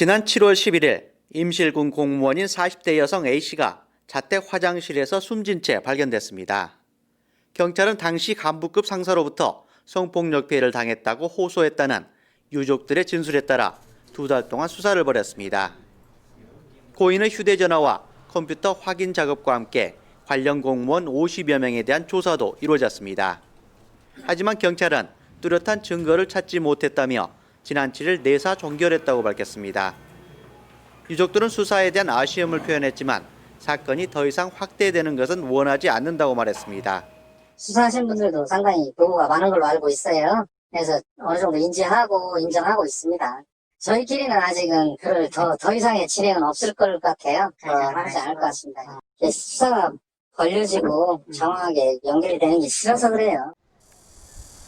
지난 7월 11일 임실군 공무원인 40대 여성 A씨가 자택 화장실에서 숨진 채 발견됐습니다. 경찰은 당시 간부급 상사로부터 성폭력 피해를 당했다고 호소했다는 유족들의 진술에 따라 두 달 동안 수사를 벌였습니다. 고인의 휴대전화와 컴퓨터 확인 작업과 함께 관련 공무원 50여 명에 대한 조사도 이루어졌습니다. 하지만 경찰은 뚜렷한 증거를 찾지 못했다며 지난 7일 내사 종결했다고 밝혔습니다. 유족들은 수사에 대한 아쉬움을 표현했지만 사건이 더 이상 확대되는 것은 원하지 않는다고 말했습니다. 수사하신 분들도 상당히 보고가 많은 걸로 알고 있어요. 그래서 어느 정도 인지하고 인정하고 있습니다. 저희끼리는 아직은 그럴 더, 더 이상의 진행은 없을 것 같아요. 더 하지 않을 것 같습니다. 이게 수사가 벌려지고 정확하게 연결이 되는 게 싫어서 그래요.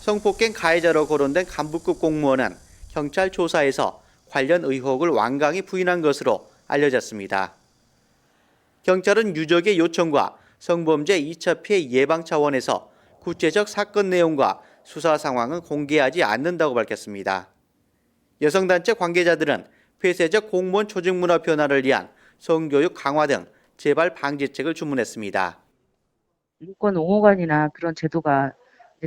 성폭행 가해자로 거론된 간부급 공무원은 경찰 조사에서 관련 의혹을 완강히 부인한 것으로 알려졌습니다. 경찰은 유족의 요청과 성범죄 2차 피해 예방 차원에서 구체적 사건 내용과 수사 상황은 공개하지 않는다고 밝혔습니다. 여성단체 관계자들은 폐쇄적 공무원 조직 문화 변화를 위한 성교육 강화 등 재발 방지책을 주문했습니다. 인권 옹호관이나 그런 제도가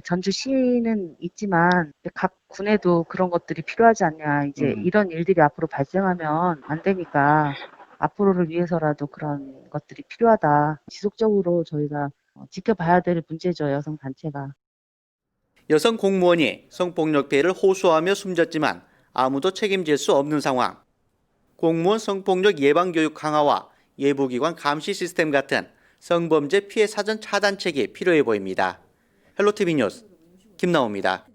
전주시는 있지만 각 군에도 그런 것들이 필요하지 않냐. 이제 음. 이런 일들이 앞으로 발생하면 안 되니까 앞으로를 위해서라도 그런 것들이 필요하다. 지속적으로 저희가 어, 지켜봐야 될 문제죠. 여성 단체가. 여성 공무원이 성폭력 피해를 호소하며 숨졌지만 아무도 책임질 수 없는 상황. 공무원 성폭력 예방 교육 강화와 예부기관 감시 시스템 같은 성범죄 피해 사전 차단책이 필요해 보입니다. 헬로티비 뉴스 김나옵니다.